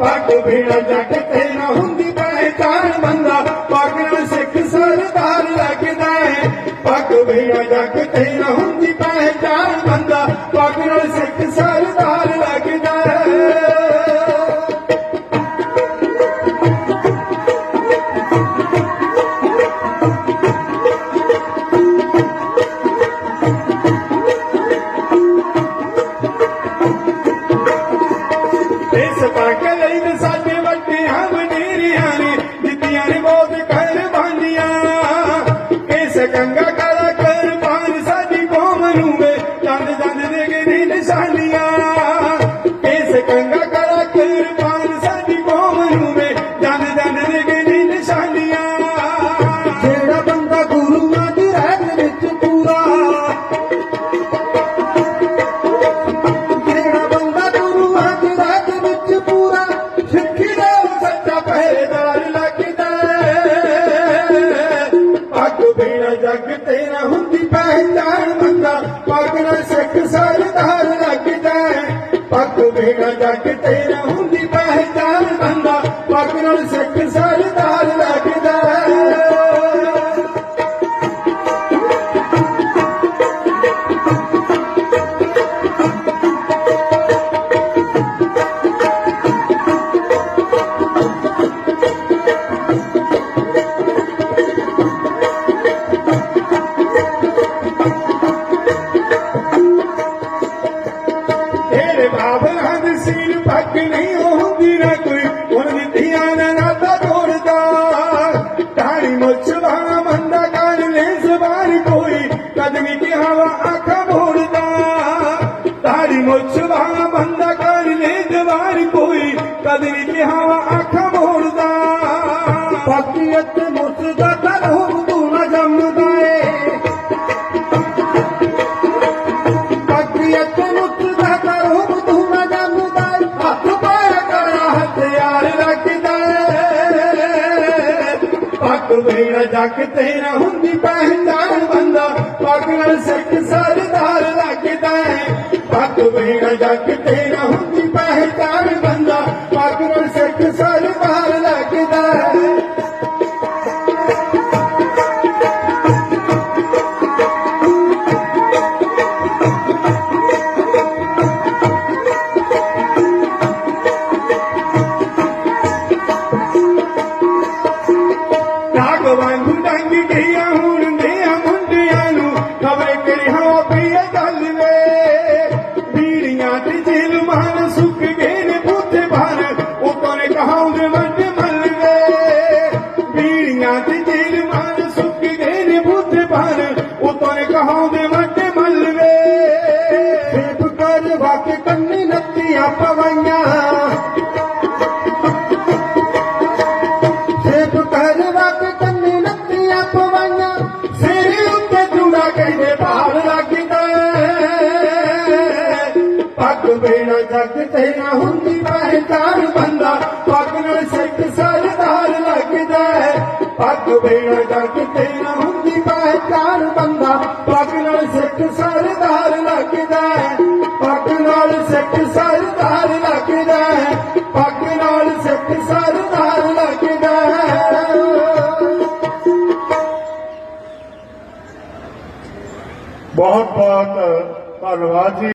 ਪੱਗ ਬਿਨਾ ਜੱਟ ਤੇ ਨਾ ਹੁੰਦੀ ਪਹਿਚਾਨ ਬੰਦਾ। ਪੱਗ ਨਾਲ ਸਿੱਖ ਸਰਦਾਰ ਲੱਗਦਾ ਹੈ। ਪੱਗ ਬਿਨਾ ਜੱਟ ਤੇ ਨਾ ਹੁੰਦੀ ਪਹਿਚਾਨ ਬੰਦਾ। ਪੱਗ ਨਾਲ ਸਿੱਖ ਸਰਦਾਰ ਸੱਚਾ ਪਹਿਰੇਦਾਰ ਲੱਗਦਾ ਹੈ। ਪੱਗ ਬਿਨਾ ਜੱਗ ਤੇ ਹੁੰਦੀ ਪਹਿਚਾਨ ਬੰਦਾ ਪੱਗ ਨਾ ਸਿੱਖ ਸਰਦਾਰ ਲੱਗਦਾ ਪੱਗ ਬਿਨਾ ਜੱਗ ਤੇ ਨਾ ਹੁੰਦੀ ਪਹਿਚਾਨ ਕਦਮੀ ਦੀ ਹਵਾ ਅੱਖਾਂ ਮੋੜਦਾ। ਢਾਣੀ ਮੁੱਛ ਵਾਲਾ ਬੰਦਾ ਕਰ ਲੈ ਜ਼ਬਾਨ ਕੋਈ ਕਦਮੀ ਦੀ ਹਵਾ ਅੱਖਾਂ ਵੇੜਾ ਜੱਗ ਨਾ ਹੁੰਦੀ ਪਹਿਚਾਨ ਬੰਦਾ ਪੱਗ ਨਾਲ ਸਿੱਖ ਸਰਦਾਰ ਲੱਗਦਾ ਏ। ਪੱਗ ਵੇੜਾ ਜੱਗ ਬੀੜੀਆਂ ਤੇ ਜੇਲ ਮਾਨ ਸੁੱਕ ਗਏ ਨੇ ਬੂਥੇ ਭਾਰ ਉਤੋਂ ਨੇ ਕਹਾਉਂਦੇ ਵੱਡੇ ਮੱਲ ਵੇ ਕਰ ਵਾਕੇ ਕੰਨੀ ਨੱਤੀਆਂ ਪਵਾਈਆਂ। ਸੇਬ ਕਰ ਵਕ ਕੰਨੀ ਨੱਤੀਆਂ ਪਵਾਈਆਂ। ਸਿਰ ਉੱਤੇ ਜੂੜਾ ਕਹਿੰਦੇ ਭਾਲ ਲੱਗਦਾ ਪੱਗ ਬਿਨਾ ਜੱਗ ਤੇ ਨਾ ਹੁੰਦੀ ਪਹਿਚਾਨ ਬੰਦਾ। ਪੱਗ ਬਿਨਾ ਜੱਗ ਨਾ ਹੁੰਦੀ ਪਹਿਚਾਨ ਬੰਦਾ। ਪੱਗ ਨਾਲ ਸਿੱਖ ਸਰਦਾਰ ਲੱਗਦਾ ਪੱਗ ਨਾਲ ਸਿੱਖ ਸਰਦਾਰ ਲੱਗਦਾ ਪੱਗ ਨਾਲ ਸਿੱਖ ਸਰਦਾਰ ਲੱਗਦਾ ਬਹੁਤ ਬਹੁਤ ਧੰਨਵਾਦ ਜੀ।